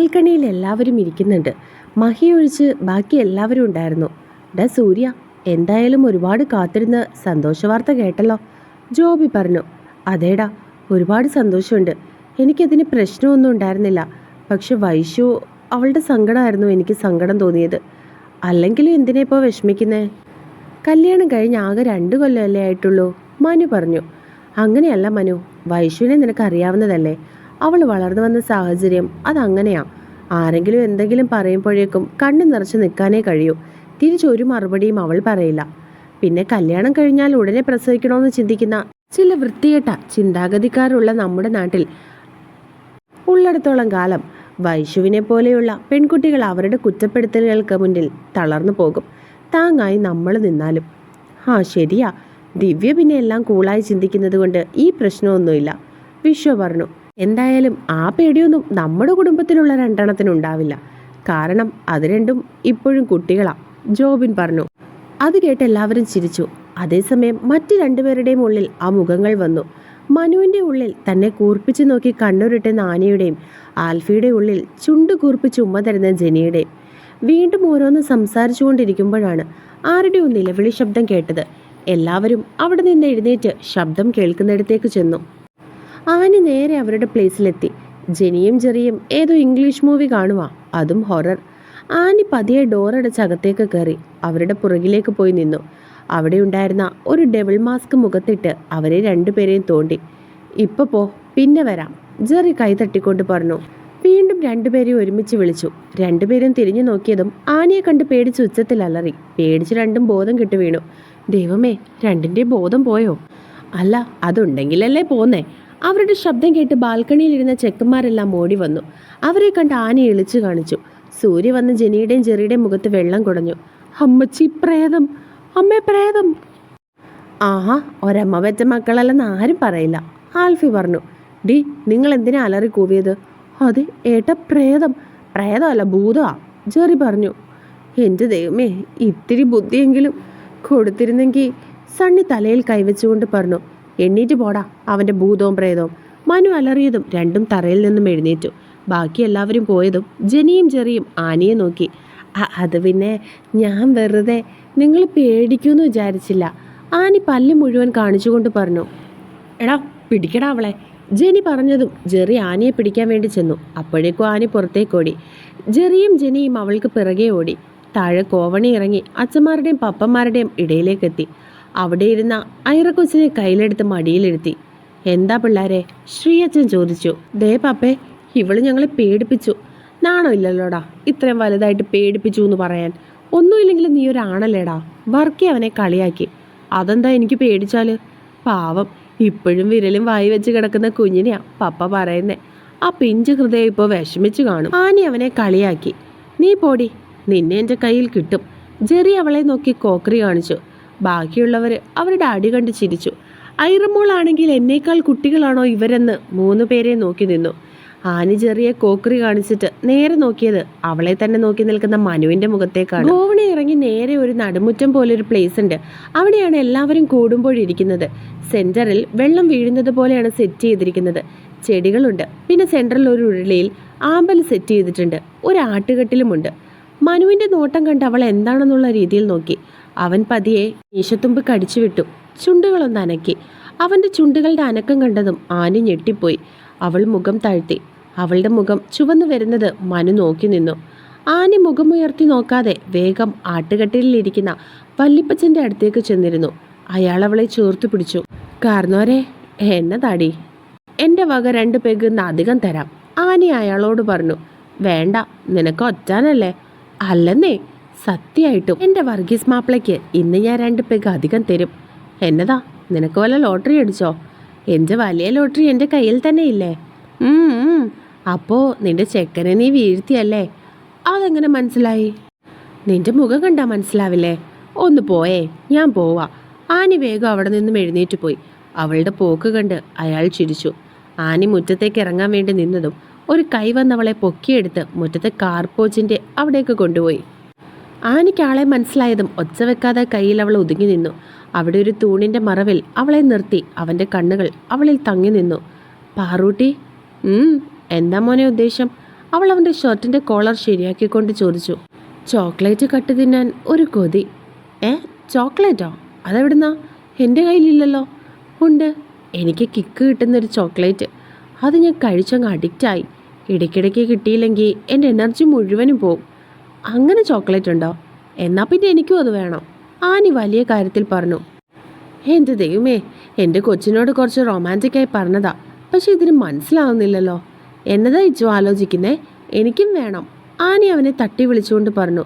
ബാൽക്കണിയിൽ എല്ലാവരും ഇരിക്കുന്നുണ്ട്. മഹി ഒഴിച്ച് ബാക്കി എല്ലാവരും ഉണ്ടായിരുന്നു. ഡ സൂര്യ എന്തായാലും ഒരുപാട് കാത്തിരുന്ന് സന്തോഷവാർത്ത കേട്ടല്ലോ. ജോബി പറഞ്ഞു അതേടാ ഒരുപാട് സന്തോഷമുണ്ട്. എനിക്കതിന് പ്രശ്നമൊന്നും ഉണ്ടായിരുന്നില്ല. പക്ഷെ വൈശു അവളുടെ സങ്കടമായിരുന്നു എനിക്ക് സങ്കടം തോന്നിയത്. അല്ലെങ്കിലും എന്തിനാ ഇപ്പോൾ വിഷമിക്കുന്നേ? കല്യാണം കഴിഞ്ഞ് ആകെ രണ്ട് കൊല്ലമല്ലേ ആയിട്ടുള്ളൂ മനു പറഞ്ഞു. അങ്ങനെയല്ല മനു വൈശുവിനെ നിനക്ക് അറിയാവുന്നതല്ലേ? അവൾ വളർന്നു വന്ന സാഹചര്യം അതങ്ങനെയാ. ആരെങ്കിലും എന്തെങ്കിലും പറയുമ്പോഴേക്കും കണ്ണു നിറച്ച് നിൽക്കാനേ കഴിയൂ. തിരിച്ചൊരു മറുപടിയും അവൾ പറയില്ല. പിന്നെ കല്യാണം കഴിഞ്ഞാൽ ഉടനെ പ്രസവിക്കണമെന്ന് ചിന്തിക്കുന്ന ചില വൃത്തികെട്ട ചിന്താഗതിക്കാരുള്ള നമ്മുടെ നാട്ടിൽ ഉള്ളിടത്തോളം കാലം വൈശുവിനെ പോലെയുള്ള പെൺകുട്ടികൾ അവരുടെ കുറ്റപ്പെടുത്തലുകൾക്ക് മുന്നിൽ തളർന്നു പോകും. താങ്ങായി നമ്മൾ നിന്നാലും. ആ ശരിയാ. ദിവ്യ പിന്നെ എല്ലാം കൂളായി ചിന്തിക്കുന്നത് കൊണ്ട് ഈ പ്രശ്നമൊന്നുമില്ല. വിശ്വ പറഞ്ഞു. എന്തായാലും ആ പേടിയൊന്നും നമ്മുടെ കുടുംബത്തിലുള്ള രണ്ടെണ്ണത്തിനുണ്ടാവില്ല. കാരണം അത് രണ്ടും ഇപ്പോഴും കുട്ടികളാ ജോബിൻ പറഞ്ഞു. അത് കേട്ട് എല്ലാവരും ചിരിച്ചു. അതേസമയം മറ്റു രണ്ടുപേരുടെയും ഉള്ളിൽ ആ മുഖങ്ങൾ വന്നു. മനുവിന്റെ ഉള്ളിൽ തന്നെ കൂർപ്പിച്ചു നോക്കി കണ്ണുരുട്ട നാനിയുടെയും ആൽഫിയുടെ ഉള്ളിൽ ചുണ്ട് കൂർപ്പിച്ച് ഉമ്മ തരുന്ന ജനിയുടെയും. വീണ്ടും ഓരോന്ന് സംസാരിച്ചുകൊണ്ടിരിക്കുമ്പോഴാണ് ആരുടെയോ നിലവിളി ശബ്ദം കേട്ടത്. എല്ലാവരും അവിടെ നിന്ന് എഴുന്നേറ്റ് ശബ്ദം കേൾക്കുന്നിടത്തേക്ക് ചെന്നു. ആനി നേരെ അവരുടെ പ്ലേസിലെത്തി ജെനിയും ജെറിയും ഏതോ ഇംഗ്ലീഷ് മൂവി കാണുക അതും ഹൊറർ ആനി പതിയെ ഡോറടച്ച് അകത്തേക്ക് കയറി. അവരുടെ പുറകിലേക്ക് പോയി നിന്നു. അവിടെ ഉണ്ടായിരുന്ന ഒരു ഡെവിൾ മാസ്ക് മുഖത്തിട്ട് അവരെ രണ്ടുപേരെയും തോണ്ടി. ഇപ്പൊ പോ പിന്നെ വരാം ജെറി കൈ തട്ടിക്കൊണ്ട് പറഞ്ഞു. വീണ്ടും രണ്ടുപേരെയും ഒരുമിച്ച് വിളിച്ചു. രണ്ടുപേരും തിരിഞ്ഞു നോക്കിയതും ആനയെ കണ്ട് പേടിച്ച് ഉച്ചത്തിൽ അലറി. പേടിച്ച് രണ്ടും ബോധം കിട്ടു വീണു ദൈവമേ രണ്ടിന്റെ ബോധം പോയോ? അല്ല അതുണ്ടെങ്കിലല്ലേ പോന്നേ. അവരുടെ ശബ്ദം കേട്ട് ബാൽക്കണിയിലിരുന്ന ചെക്കന്മാരെല്ലാം ഓടി വന്നു. അവരെ കണ്ട് ആന എളിച്ചു കാണിച്ചു. സൂര്യ വന്ന് ജെനിയുടെയും ജെറിയുടെയും മുഖത്ത് വെള്ളം കുടഞ്ഞു. അമ്മച്ചി പ്രേതം. അമ്മേ പ്രേതം. ആഹാ ഒരമ്മ വെച്ച മക്കളല്ലെന്ന് ആരും പറയില്ല ആൽഫി പറഞ്ഞു. ഡി നിങ്ങൾ എന്തിനാ അലറി കൂവിയത്? അതെ ഏട്ട പ്രേതം. പ്രേതമല്ല ഭൂതമാ ജെറി പറഞ്ഞു. എന്റെ ദൈവമേ ഇത്തിരി ബുദ്ധിയെങ്കിലും കൊടുത്തിരുന്നെങ്കിൽ സണ്ണി തലയിൽ കൈവച്ചുകൊണ്ട് പറഞ്ഞു. എണ്ണീറ്റ് പോടാ അവന്റെ ഭൂതവും പ്രേതവും. മനു അലറിയതും രണ്ടും തറയിൽ നിന്നും എഴുന്നേറ്റു. ബാക്കി എല്ലാവരും പോയതും ജനിയും ചെറിയും ആനയെ നോക്കി. "അ- അത് പിന്നെ ഞാൻ വെറുതെ നിങ്ങൾ പേടിക്കുമെന്ന് വിചാരിച്ചില്ല. ആനി പല്ല് മുഴുവൻ കാണിച്ചുകൊണ്ട് പറഞ്ഞു എടാ പിടിക്കടാ അവളെ. ജെനി പറഞ്ഞതും ജെറി ആനയെ പിടിക്കാൻ വേണ്ടി ചെന്നു. അപ്പോഴേക്കും ആനി പുറത്തേക്ക് ഓടി. ജെറിയും ജെനിയും അവൾക്ക് പിറകെ ഓടി. താഴെ കോവണി ഇറങ്ങി അച്ഛന്മാരുടെയും പപ്പന്മാരുടെയും ഇടയിലേക്കെത്തി അവിടെ ഇരുന്ന ഐറക്കൊച്ചിനെ കയ്യിലെടുത്ത് മടിയിലിരുത്തി. എന്താ പിള്ളാരെ? ശ്രീയച്ചൻ ചോദിച്ചു. ദേ പാപ്പേ ഇവൾ ഞങ്ങളെ പേടിപ്പിച്ചു. നാണോ ഇല്ലല്ലോടാ ഇത്രയും വലുതായിട്ട് പേടിപ്പിച്ചു എന്ന് പറയാൻ. ഒന്നുമില്ലെങ്കിലും നീ ഒരാണല്ലേടാ വർക്കി അവനെ കളിയാക്കി. അതെന്താ എനിക്ക് പേടിച്ചാൽ? പാവം ഇപ്പോഴും വിരലും വായി വെച്ച് കിടക്കുന്ന കുഞ്ഞിനെയാ പപ്പ പറയുന്നേ. ആ പിഞ്ച് ഹൃദയം ഇപ്പോൾ വിഷമിച്ചു കാണും. ആനി അവനെ കളിയാക്കി. നീ പോടി നിന്നെ എന്റെ കയ്യിൽ കിട്ടും. ജെറി അവളെ നോക്കി കോക്രി കാണിച്ചു. ബാക്കിയുള്ളവർ അവരുടെ അടി കണ്ട് ചിരിച്ചു. ഐറമോളാണെങ്കിൽ എന്നേക്കാൾ കുട്ടികളാണോ ഇവരെന്ന് മൂന്ന് പേരെ നോക്കി നിന്നു. ആനി ചെറിയ കോക്കറി കാണിച്ചിട്ട് നേരെ നോക്കിയത് അവളെ തന്നെ നോക്കി നിൽക്കുന്ന മനുവിന്റെ മുഖത്തേക്കാണ്. ഗോവണി ഇറങ്ങി നേരെ ഒരു നടുമുറ്റം പോലെ ഒരു പ്ലേസ് ഉണ്ട്. അവിടെയാണ് എല്ലാവരും കൂടുമ്പോഴിരിക്കുന്നത്. സെന്ററിൽ വെള്ളം വീഴുന്നത് പോലെയാണ് സെറ്റ് ചെയ്തിരിക്കുന്നത്. ചെടികളുണ്ട്. പിന്നെ സെന്ററിൽ ഒരു ഉരുളിയിൽ ആമ്പൽ സെറ്റ് ചെയ്തിട്ടുണ്ട്. ഒരു ആട്ടുകെട്ടിലുമുണ്ട്. മനുവിന്റെ നോട്ടം കണ്ട് അവൾ എന്താണെന്നുള്ള രീതിയിൽ നോക്കി. അവൻ പതിയെ മീശത്തുമ്പ് കടിച്ചുവിട്ടു. ചുണ്ടുകളൊന്ന് അനക്കി. അവന്റെ ചുണ്ടുകളുടെ അനക്കം കണ്ടതും ആനി ഞെട്ടിപ്പോയി. അവൾ മുഖം താഴ്ത്തി. അവളുടെ മുഖം ചുവന്നു വരുന്നത് മനു നോക്കി നിന്നു. ആനി മുഖമുയർത്തി നോക്കാതെ വേഗം ആട്ടുകെട്ടിലിരിക്കുന്ന വല്ലിപ്പച്ചന്റെ അടുത്തേക്ക് ചെന്നിരുന്നു. അയാൾ അവളെ ചേർത്തു പിടിച്ചു. കാർന്നോരെ എന്നതാടി എന്റെ വക രണ്ട് പെഗ് അധികം തരാം. ആനി അയാളോട് പറഞ്ഞു വേണ്ട നിനക്ക് ഒറ്റാനല്ലേ? അല്ലെന്നേ സത്യമായിട്ടും എന്റെ വർഗീസ് മാപ്പിളയ്ക്ക് ഇന്ന് ഞാൻ രണ്ട് പെഗ് അധികം തരും. എന്നതാ? നിനക്ക് വല്ല ലോട്ടറി അടിച്ചോ? എന്റെ വലിയ ലോട്ടറി എന്റെ കയ്യിൽ തന്നെ ഇല്ലേ? അപ്പോൾ നിന്റെ ചെക്കനെ നീ വീഴ്ത്തിയല്ലേ? അതെങ്ങനെ മനസ്സിലായി? നിന്റെ മുഖം കണ്ടാൽ മനസ്സിലാവില്ലേ? ഒന്ന് പോയേ ഞാൻ പോവാ. ആനി വേഗം അവിടെ നിന്നും എഴുന്നേറ്റ് പോയി. അവളുടെ പോക്ക് കണ്ട് അയാൾ ചിരിച്ചു. ആനി മുറ്റത്തേക്ക് ഇറങ്ങാൻ വേണ്ടി നിന്നതും ഒരു കൈ വന്നവളെ പൊക്കിയെടുത്ത് മുറ്റത്തെ കാർപോച്ചിന്റെ അവിടേക്ക് കൊണ്ടുപോയി. ആനിക്ക് ആളെ മനസ്സിലായതും ഒച്ച വെക്കാതെ കയ്യിൽ അവൾ ഒതുങ്ങി നിന്നു. അവിടെ ഒരു തൂണിന്റെ മറവിൽ അവളെ നിർത്തി അവന്റെ കണ്ണുകൾ അവളിൽ തങ്ങി നിന്നു. പാറൂട്ടി എന്താ മോനെ ഉദ്ദേശം? അവൾ അവന്റെ ഷർട്ടിന്റെ കോളർ ശരിയാക്കിക്കൊണ്ട് ചോദിച്ചു. ചോക്ലേറ്റ് കട്ട് തിന്നാൻ ഒരു കൊതി. ഏ ചോക്ലേറ്റോ? അതെവിടുന്നാ? എന്റെ കയ്യിലില്ലല്ലോ. ഉണ്ട്. എനിക്ക് കിക്ക് കിട്ടുന്നൊരു ചോക്ലേറ്റ്. അത് ഞാൻ കഴിച്ചങ്ങ് അഡിക്റ്റായി. ഇടയ്ക്കിടയ്ക്ക് കിട്ടിയില്ലെങ്കിൽ എന്റെ എനർജി മുഴുവനും പോവും. അങ്ങനെ ചോക്ലേറ്റ് ഉണ്ടോ? എന്നാ പിന്നെ എനിക്കും അത് വേണം. ആനി വലിയ കാര്യത്തിൽ പറഞ്ഞു. എന്റെ ദൈവമേ എന്റെ കൊച്ചിനോട് കുറച്ച് റൊമാന്റിക്കായി പറഞ്ഞതാ. പക്ഷെ ഇതിന് മനസ്സിലാവുന്നില്ലല്ലോ. എന്നതാ ഇച്ചു ആലോചിക്കുന്നേ? എനിക്കും വേണം. ആനി അവനെ തട്ടി വിളിച്ചുകൊണ്ട് പറഞ്ഞു.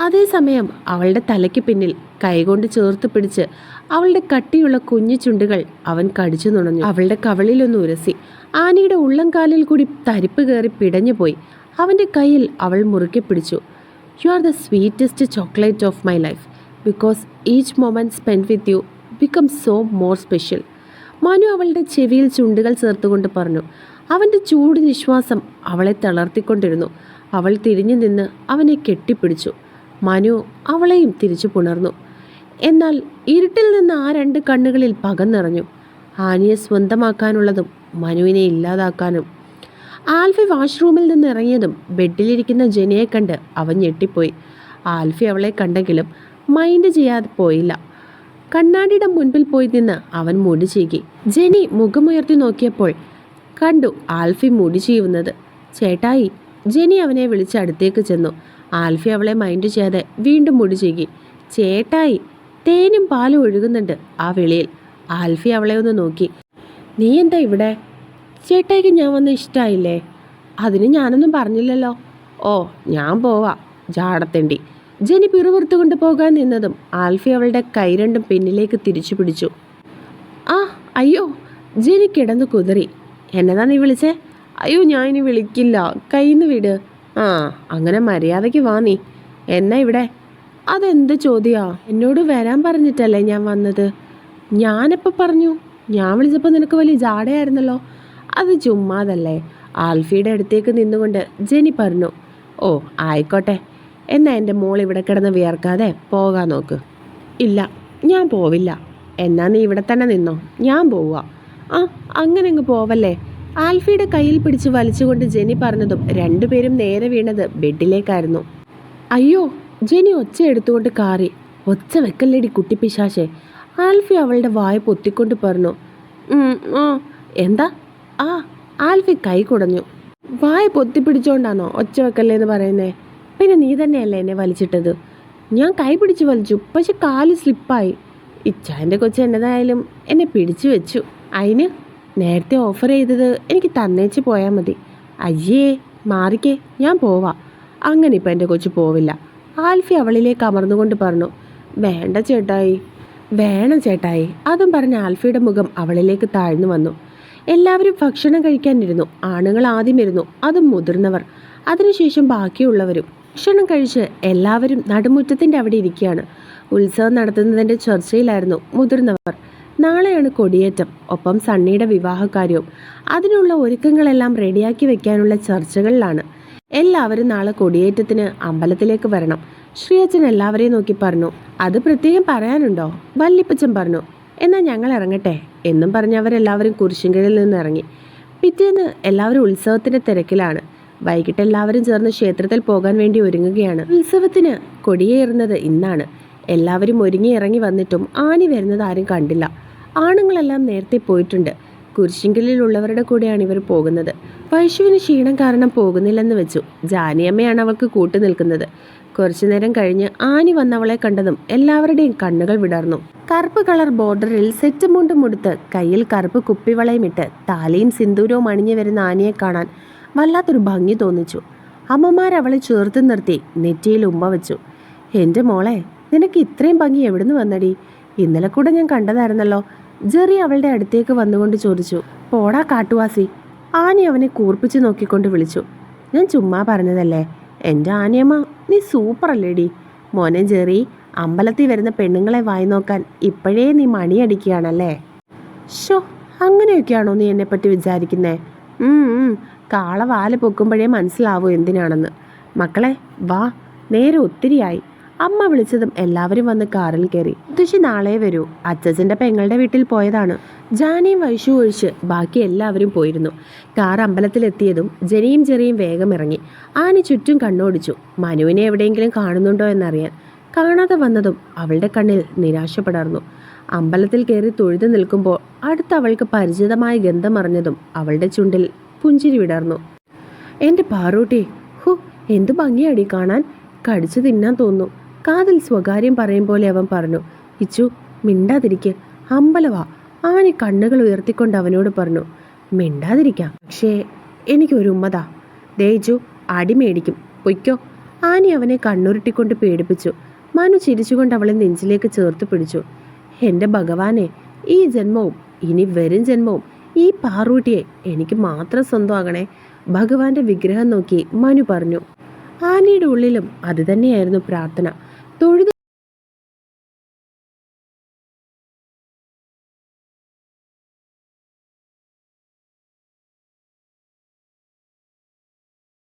അതേസമയം അവളുടെ തലയ്ക്ക് പിന്നിൽ കൈകൊണ്ട് ചേർത്ത് പിടിച്ച് അവളുടെ കട്ടിയുള്ള കുഞ്ഞു ചുണ്ടുകൾ അവൻ കടിച്ചു നുണഞ്ഞു. അവളുടെ കവളിലൊന്ന് ഉരസി. ആനിയുടെ ഉള്ളംകാലിൽ കൂടി തരിപ്പ് കയറി പിടഞ്ഞുപോയി. അവന്റെ കയ്യിൽ അവൾ മുറുക്കി പിടിച്ചു. You are the sweetest chocolate of my life because each moment spend with you become so more special Manu അവളുടെ ചെവിയിൽ ചുണ്ടുകൾ ചേർത്തുകൊണ്ട് പറഞ്ഞു അവന്റെ ചൂട് നിശ്വാസം അവളെ തളർത്തിക്കൊണ്ടിരുന്നു. അവൾ തിരിഞ്ഞു നിന്ന് അവനെ കെട്ടിപ്പിടിച്ചു. മനു അവളെയും തിരിച്ചു പുണർന്നു. എന്നാൽ ഇരുട്ടിൽ നിന്ന് ആ രണ്ട് കണ്ണുകളിൽ പകം നിറഞ്ഞു ആനിയെ സ്വന്തമാക്കാനുള്ളതും മനുവിനെ ഇല്ലാതാക്കാനും ആൽഫി വാഷ്റൂമിൽ നിന്ന് ഇറങ്ങിയതും ബെഡിലിരിക്കുന്ന ജെനിയെ കണ്ട് അവൻ ഞെട്ടിപ്പോയി. ആൽഫി അവളെ കണ്ടെങ്കിലും മൈൻഡ് ചെയ്യാതെ പോയില്ല. കണ്ണാടിയുടെ മുൻപിൽ പോയി നിന്ന് അവൻ മുടി ചീകി. ജെനി മുഖമുയർത്തി നോക്കിയപ്പോൾ കണ്ടു ആൽഫി മുടി ചെയ്യുന്നത് ചേട്ടായി ജെനി അവനെ വിളിച്ച് അടുത്തേക്ക് ചെന്നു. ആൽഫി അവളെ മൈൻഡ് ചെയ്യാതെ വീണ്ടും മുടി ചീകി. ചേട്ടായി തേനും പാലും ഒഴുകുന്നുണ്ട് ആ വെളിയിൽ. ആൽഫി അവളെ ഒന്ന് നോക്കി. നീ എന്താ ഇവിടെ? ചേട്ടായിക്ക് ഞാൻ വന്ന ഇഷ്ടമായില്ലേ അതിന് ഞാനൊന്നും പറഞ്ഞില്ലല്ലോ. ഓ ഞാൻ പോവാ. ജാടത്തേണ്ടി. ജെനി പിറുപിറുത്തുകൊണ്ട് പോകാൻ നിന്നതും ആൽഫി അവളുടെ കൈ രണ്ടും പിന്നിലേക്ക് തിരിച്ചു പിടിച്ചു. ആ അയ്യോ ജെനി കിടന്ന് കുതിറി. എന്നതാ നീ വിളിച്ചേ? അയ്യോ ഞാൻ ഇനി വിളിക്കില്ല. കയ്യിന്ന് വിട്. ആ അങ്ങനെ മര്യാദയ്ക്ക് വാ നീ. എന്നാ ഇവിടെ? അതെന്ത് ചോദ്യാ? എന്നോട് വരാൻ പറഞ്ഞിട്ടല്ലേ ഞാൻ വന്നത്? ഞാനെപ്പോൾ പറഞ്ഞു. ഞാൻ വിളിച്ചപ്പോൾ നിനക്ക് വലിയ ജാടയായിരുന്നല്ലോ. അത് ചുമ്മാതല്ലേ. ആൽഫിയുടെ അടുത്തേക്ക് നിന്നുകൊണ്ട് ജെനി പറഞ്ഞു ഓ ആയിക്കോട്ടെ. എന്നാ എന്റെ മോൾ ഇവിടെ കിടന്ന് വിയർക്കാതെ പോകാൻ നോക്ക്. ഇല്ല ഞാൻ പോവില്ല. എന്നാ നീ ഇവിടെ തന്നെ നിന്നോ? ഞാൻ പോവുക ആ അങ്ങനെ അങ്ങ് പോവല്ലേ. ആൽഫിയുടെ കയ്യിൽ പിടിച്ച് വലിച്ചുകൊണ്ട് ജെനി പറഞ്ഞതും രണ്ടുപേരും നേരെ വീണത് ബെഡിലേക്കായിരുന്നു. അയ്യോ ജെനി ഒച്ച എടുത്തുകൊണ്ട് കാറി. ഒച്ച വെക്കല്ലേടി കുട്ടിപ്പിശാശെ. ആൽഫി അവളുടെ വായ പൊത്തിക്കൊണ്ട് പറഞ്ഞു "ഉം, ആ എന്താ? ആ ആൽഫി കൈ കുടഞ്ഞു. വായ പൊത്തിപ്പിടിച്ചോണ്ടാണോ ഒച്ച വെക്കല്ലേന്ന് പറയുന്നേ. പിന്നെ നീ തന്നെയല്ലേ എന്നെ വലിച്ചിട്ടത്? ഞാൻ കൈ പിടിച്ച് വലിച്ചു പക്ഷെ കാൽ സ്ലിപ്പായി. ഇച്ചാന്റെ കൊച്ചു എന്നതായാലും എന്നെ പിടിച്ചു വെച്ചു. അതിന് നേരത്തെ ഓഫർ ചെയ്തത് എനിക്ക് തന്നേച്ച് പോയാൽ മതി. അയ്യേ മാറിക്കേ ഞാൻ പോവാ. അങ്ങനെ ഇപ്പം എന്റെ കൊച്ചു പോവില്ല. ആൽഫി അവളിലേക്ക് അമർന്നുകൊണ്ട് പറഞ്ഞു വേണ്ട ചേട്ടായി വേണം ചേട്ടായി. അതും പറഞ്ഞ് ആൽഫിയുടെ മുഖം അവളിലേക്ക് താഴ്ന്നു വന്നു. എല്ലാവരും ഭക്ഷണം കഴിക്കാനിരുന്നു. ആണുങ്ങൾ ആദ്യം ഇരുന്നു. അതും മുതിർന്നവർ. അതിനുശേഷം ബാക്കിയുള്ളവരും. ഭക്ഷണം കഴിച്ച് എല്ലാവരും നടുമുറ്റത്തിന്റെ അവിടെ ഇരിക്കുകയാണ്. ഉത്സവം നടത്തുന്നതിന്റെ ചർച്ചയിലായിരുന്നു മുതിർന്നവർ. നാളെയാണ് കൊടിയേറ്റം. ഒപ്പം സണ്ണിയുടെ വിവാഹകാര്യവും. അതിനുള്ള ഒരുക്കങ്ങളെല്ലാം റെഡിയാക്കി വെക്കാനുള്ള ചർച്ചകളിലാണ്. എല്ലാവരും നാളെ കൊടിയേറ്റത്തിന് അമ്പലത്തിലേക്ക് വരണം. ശ്രീയച്ചൻ എല്ലാവരെയും നോക്കി പറഞ്ഞു. അത് പ്രത്യേകം പറയാനുണ്ടോ? വല്ലിപ്പച്ചൻ പറഞ്ഞു. എന്നാൽ ഞങ്ങൾ ഇറങ്ങട്ടെ. എന്നും പറഞ്ഞ് അവരെല്ലാവരും കുരിശുങ്കലിൽ നിന്ന് ഇറങ്ങി. പിറ്റേന്ന് എല്ലാവരും ഉത്സവത്തിന്റെ തിരക്കിലാണ്. വൈകിട്ട് എല്ലാവരും ചേർന്ന് ക്ഷേത്രത്തിൽ പോകാൻ വേണ്ടി ഒരുങ്ങുകയാണ്. ഉത്സവത്തിന് കൊടിയേറുന്നത് ഇന്നാണ്. എല്ലാവരും ഒരുങ്ങി ഇറങ്ങി വന്നിട്ടും ആനി വരുന്നത് ആരും കണ്ടില്ല. ആണുങ്ങളെല്ലാം നേരത്തെ പോയിട്ടുണ്ട്. കുരിശിങ്കലിലുള്ളവരുടെ കൂടെയാണ് ഇവർ പോകുന്നത്. പശുവിന് ക്ഷീണം കാരണം പോകുന്നില്ലെന്ന് വെച്ചു. ജാനിയമ്മയാണ് അവൾക്ക് കൂട്ടു നിൽക്കുന്നത്. കുറച്ചു നേരം കഴിഞ്ഞ് ആനി വന്നവളെ കണ്ടതും എല്ലാവരുടെയും കണ്ണുകൾ വിടർന്നു. കറുപ്പ് കളർ ബോർഡറിൽ സെറ്റ് മുണ്ടും ഉടുത്ത് കയ്യിൽ കറുപ്പ് കുപ്പിവളയും ഇട്ട് താലിയും സിന്ദൂരവും അണിഞ്ഞു വരുന്ന ആനയെ കാണാൻ വല്ലാത്തൊരു ഭംഗി തോന്നിച്ചു. അമ്മമാർ അവളെ ചേർത്ത് നിർത്തി നെറ്റിയിൽ ഉമ്മ വെച്ചു. എന്റെ മോളെ നിനക്ക് ഇത്രയും ഭംഗി എവിടുന്ന് വന്നടി? ഇന്നലെ കൂടെ ഞാൻ കണ്ടതായിരുന്നല്ലോ. ജെറി അവളുടെ അടുത്തേക്ക് വന്നുകൊണ്ട് ചോദിച്ചു. പോടാ കാട്ടുവാസി. ആനി അവനെ കൂർപ്പിച്ച് നോക്കിക്കൊണ്ട് വിളിച്ചു. ഞാൻ ചുമ്മാ പറഞ്ഞതല്ലേ? എന്റെ ആനിയമ്മ നീ സൂപ്പറല്ലേടി. മോനെ ജെറി അമ്പലത്തിൽ വരുന്ന പെണ്ണുങ്ങളെ വായി നോക്കാൻ ഇപ്പോഴേ നീ മണിയടിക്കുകയാണല്ലേ? ഷോ അങ്ങനെയൊക്കെയാണോ നീ എന്നെപ്പറ്റി വിചാരിക്കുന്നേ? കാള വാൽ പൊക്കുമ്പോഴേ മനസ്സിലാവൂ എന്തിനാണെന്ന്. മക്കളെ വാ നേരെ ഒത്തിരിയായി. അമ്മ വിളിച്ചതും എല്ലാവരും വന്ന് കാറിൽ കയറി. മുത്തശ്ശി നാളെ വരൂ. അച്ഛച്ചന്റെ പെങ്ങളുടെ വീട്ടിൽ പോയതാണ്. ജാനിയും വൈഷു ഒഴിച്ച് ബാക്കി എല്ലാവരും പോയിരുന്നു. കാർ അമ്പലത്തിലെത്തിയതും ജനിയും ചെറിയും വേഗം ഇറങ്ങി. ആനി ചുറ്റും കണ്ണോടിച്ചു. മനുവിനെ എവിടെയെങ്കിലും കാണുന്നുണ്ടോ എന്നറിയാൻ. കാണാതെ വന്നതും അവളുടെ കണ്ണിൽ നിരാശ പടർന്നു അമ്പലത്തിൽ കയറി തൊഴുതു നിൽക്കുമ്പോൾ അടുത്ത് അവൾക്ക് പരിചിതമായ ഗന്ധമറിഞ്ഞതും അവളുടെ ചുണ്ടിൽ പുഞ്ചിരി വിടർന്നു. എന്റെ പാറൂട്ടി ഹു എന്തു ഭംഗിയാടി കാണാൻ. കടിച്ചു തിന്നാൻ തോന്നുന്നു. കാതിൽ സ്വകാര്യം പറയും പോലെ അവൻ പറഞ്ഞു ഇച്ചു മിണ്ടാതിരിക്ക്. അമ്പലവാ. ആനി കണ്ണുകൾ ഉയർത്തിക്കൊണ്ട് അവനോട് പറഞ്ഞു മിണ്ടാതിരിക്കാം. പക്ഷേ എനിക്കൊരു ഉമ്മതാ ദേജു അടി മേടിക്കും. പൊയ്ക്കോ. ആനി അവനെ കണ്ണുരുട്ടിക്കൊണ്ട് പേടിപ്പിച്ചു. മനു ചിരിച്ചുകൊണ്ട് അവളെ നെഞ്ചിലേക്ക് ചേർത്ത് പിടിച്ചു. എന്റെ ഭഗവാനെ ഈ ജന്മവും ഇനി വരും ജന്മവും ഈ പാറൂട്ടിയെ എനിക്ക് മാത്രം സ്വന്തമാകണേ. ഭഗവാന്റെ വിഗ്രഹം നോക്കി മനു പറഞ്ഞു. ആനയുടെ ഉള്ളിലും അതുതന്നെയായിരുന്നു പ്രാർത്ഥന. 通りの